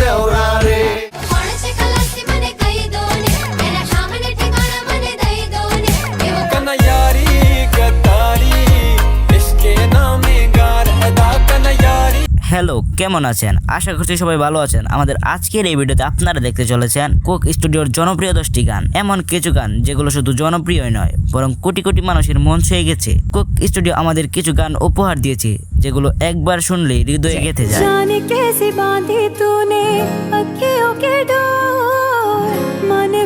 দেওরা রে হ্যালো কেমন আছেন? আশা করছি সবাই ভালো আছেন। আমাদের আজকের এই ভিডিওতে আপনারা দেখতে চলেছেন কোক স্টুডিওর জনপ্রিয় দশটি গান। এমন কিছু গান যেগুলো শুধু জনপ্রিয়ই নয় বরং কোটি কোটি মানুষের মন ছুঁয়ে গেছে। কোক স্টুডিও আমাদের কিছু গান উপহার দিয়েছে যেগুলো একবার শুনলে হৃদয়ে গেঁথে যায়। মনে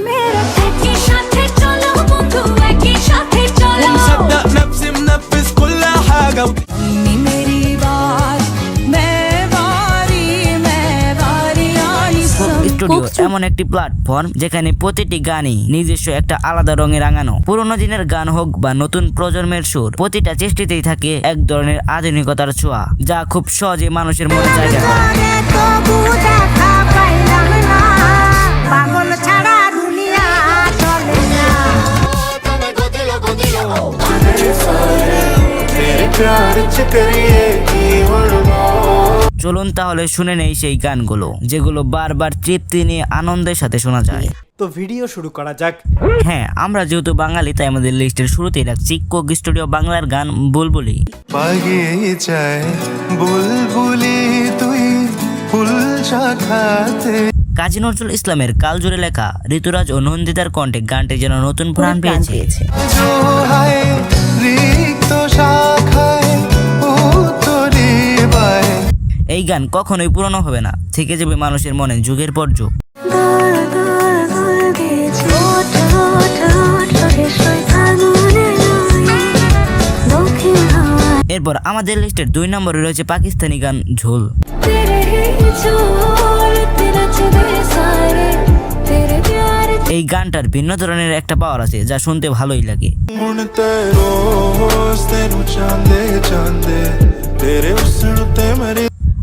এমন একটি প্ল্যাটফর্ম যেখানে প্রতিটি গানই নিজস্ব একটা আলাদা রঙে রাঙানো পুরোনো দিনের গান হোক বা নতুন প্রজন্মের সুর প্রতিটা চেষ্টিতেই থাকে এক ধরনের আধুনিকতার ছোঁয়া যা খুব সহজে মানুষের মনে জায়গা করে পাগল ছাড়া দুনিয়া চলে না तेरे प्यार च करिए की वड़वा চলুন তাহলে শুনে নেই সেই গানগুলো যেগুলো বারবার তৃপ্তি নিয়ে আনন্দের সাথে শোনা যায়। তো ভিডিও শুরু করা যাক। হ্যাঁ আমরা যেহেতু বাঙালি তাই আমাদের লিস্টের শুরুতেই রাখছি কোক স্টুডিও বাংলার গান বুলবুলি। বুলবুলি তুই ফুল কাজী নজরুল ইসলামের কালজুড়ে লেখা ঋতুরাজ ও নন্দিতার কণ্ঠে গানটি যেন নতুন প্রাণ পেয়েছে। এই গান কখনোই পুরনো হবে না। থেকে যাবে মানুষের মনে যুগের পর যুগ। এরপর আমাদের লিস্টের দুই নম্বরে রয়েছে পাকিস্তানি গান ঝোল। এই গানটার ভিন্ন ধরনের একটা পাওয়ার আছে যা শুনতে ভালোই লাগে।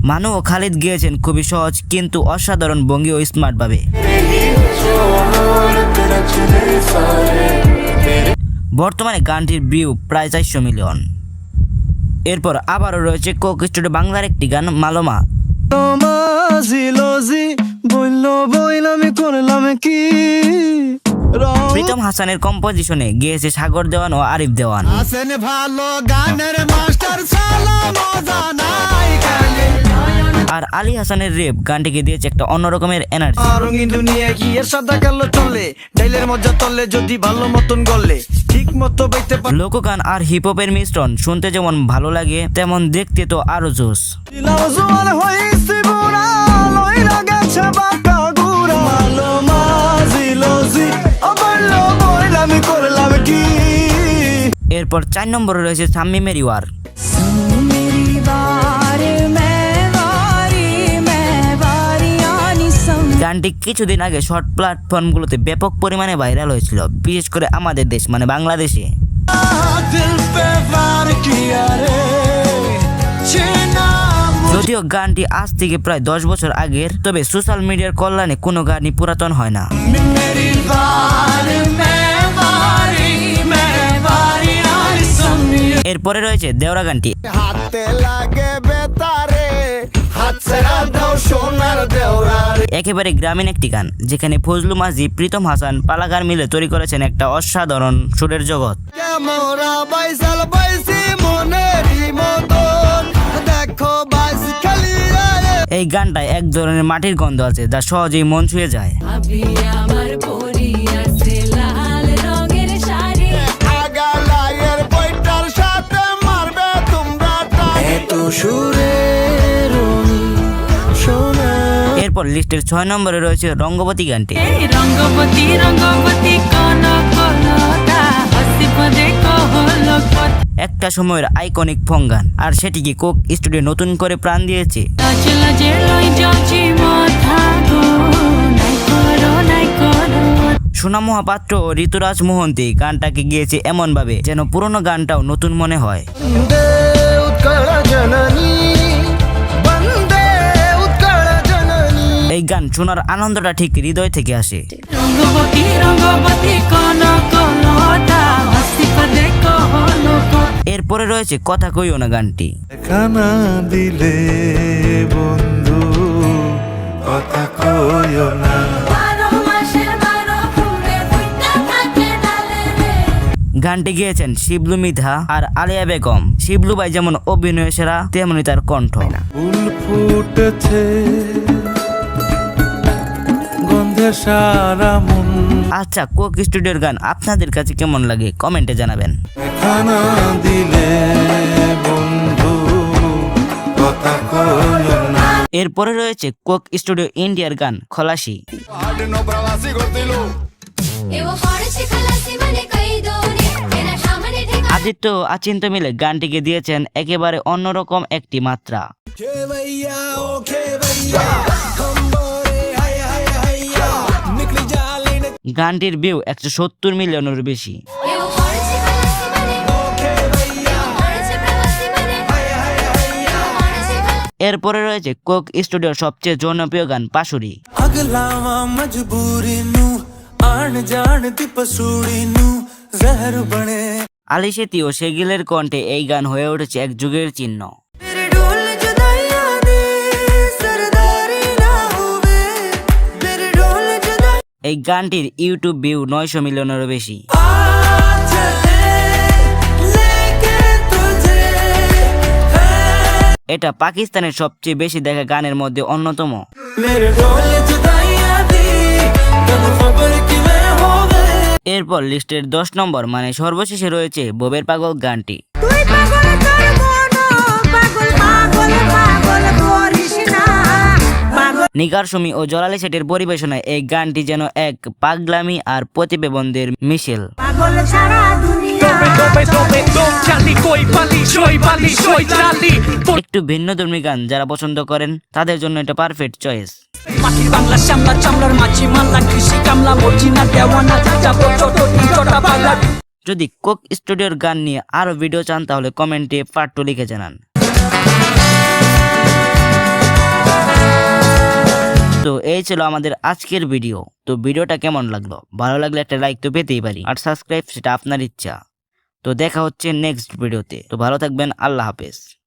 মানু ও খালিদ গিয়েছেন খুবই সহজ কিন্তু অসাধারণ ভঙ্গি ও স্মার্টভাবে। বর্তমানে গানটির ভিউ প্রায় চারশো মিলিয়ন। এরপর আবারও রয়েছে কোক স্টুডিও বাংলার একটি গান, মালোমা। বইলাম করলাম কি? প্রীতম হাসানের কম্পোজিশনে গিয়েছে সাগর দেওয়ান ও আরিফ দেওয়ান। ভালো গানের মাস্টার আর আলী হাসানের রেপ গানটিকে দিয়েছে একটা অন্যরকমের এনার্জি রঙিন দুনিয়া কি এর সাদা কালো চলে? ডাইলের মজা তলে যদি ভালো মতন গলে ঠিক মতো বাইতে পার লোকগান আর হিপ হপের মিশ্রণ শুনতে যেমন ভালো লাগে তেমন দেখতে তো আরও জোস দিলাম এরপর চার নম্বরে রয়েছে সাম্মি ইয়ার গানটি কিছুদিন আগে শর্ট প্ল্যাটফর্মগুলোতে ব্যাপক পরিমাণে ভাইরাল হয়েছিল, বিশেষ করে আমাদের দেশ মানে বাংলাদেশে। যদিও গানটি আজ থেকে প্রায় দশ বছর আগের, তবে সোশ্যাল মিডিয়ার কল্যাণে কোনো গানই পুরাতন হয় না। এরপরে রয়েছে দেওরা গানটি। হাতে লাগে বেতারে হাত ছেড়া দাও সোনার দেওরা রে একেবারে গ্রামীণ একটি গান যেখানে ফজলু মাঝি প্রীতম হাসান পালাগার মিলে তৈরি করেছেন একটা অসাধারণ সুরের জগৎ। এই গানটায় এক ধরনের মাটির গন্ধ আছে যা সহজেই মন ছুঁয়ে যায়। এরপর লিস্টের ছয় নম্বরে রয়েছে রঙ্গবতী গানটি। রঙ্গবতী রঙ্গবতী একটা সময়ের আইকনিক ফং গান। আর সেটিকে কোক স্টুডিও নতুন করে প্রাণ দিয়েছে? সোনা মহাপাত্র ও ঋতুরাজ মোহন্তি গানটাকে গিয়েছে এমনভাবে যেন পুরনো গানটাও নতুন মনে হয়। এই গান শোনার আনন্দটা ঠিক হৃদয় থেকে আসে। এরপরে রয়েছে কথা কইও না গানটি। দিলে বন্ধু কথা কইও না। গানটি গেয়েছেন শিবলু মিধা আর আলিয়া বেগম। শিবলু ভাই যেমন অভিনয় সেরা তেমনি তার কণ্ঠ। ফুল ফুটেছে আচ্ছা কোক স্টুডিওর গান আপনাদের কাছে কেমন লাগে? কমেন্টে জানাবেন। এরপরে রয়েছে কোক স্টুডিও ইন্ডিয়ার গান খলাসি। আদিত্য আচিন্ত মিলে গানটিকে দিয়েছেন একেবারে অন্যরকম একটি মাত্রা। গানটির ভিউ একশো সত্তর মিলিয়নের বেশি। এরপরে রয়েছে কোক স্টুডিওর সবচেয়ে জনপ্রিয় গান পাশুরি আলিশেতি ও সেগিলের কণ্ঠে এই গান হয়ে উঠেছে এক যুগের চিহ্ন। এই গানটির ইউটিউব ভিউ নয়শো মিলিয়নেরও বেশি। এটা পাকিস্তানের সবচেয়ে বেশি দেখা গানের মধ্যে অন্যতম। এরপর লিস্টের দশ নম্বর মানে সর্বশেষে রয়েছে ববের পাগল গানটি। নিগার সুমি ও জলালি সেটের পরিবেশনায় এই গানটি যেন এক পাগলামি আর প্রতিবেবন্ধের মিশেল একটু ভিন্ন ধর্মী গান যারা পছন্দ করেন তাদের জন্য এটা পারফেক্ট চয়েস বাংলা শ্যামলা চামড়ার মাছি মাল্লা কৃষি কামলা মর্জিনা দেওয়ানা যাব ছোট চটা বাংলা যদি কোক স্টুডিওর গান নিয়ে আরও ভিডিও চান তাহলে কমেন্টে পার্ট টু লিখে জানান। এই ছিল আমাদের আজকের ভিডিও তো ভিডিওটা কেমন লাগল? ভালো লাগলে একটা লাইক তো পেতেই পারি। আর সাবস্ক্রাইব সেটা আপনার ইচ্ছা। তো দেখা হচ্ছে নেক্সট ভিডিওতে তো ভালো থাকবেন, আল্লাহ হাফেজ।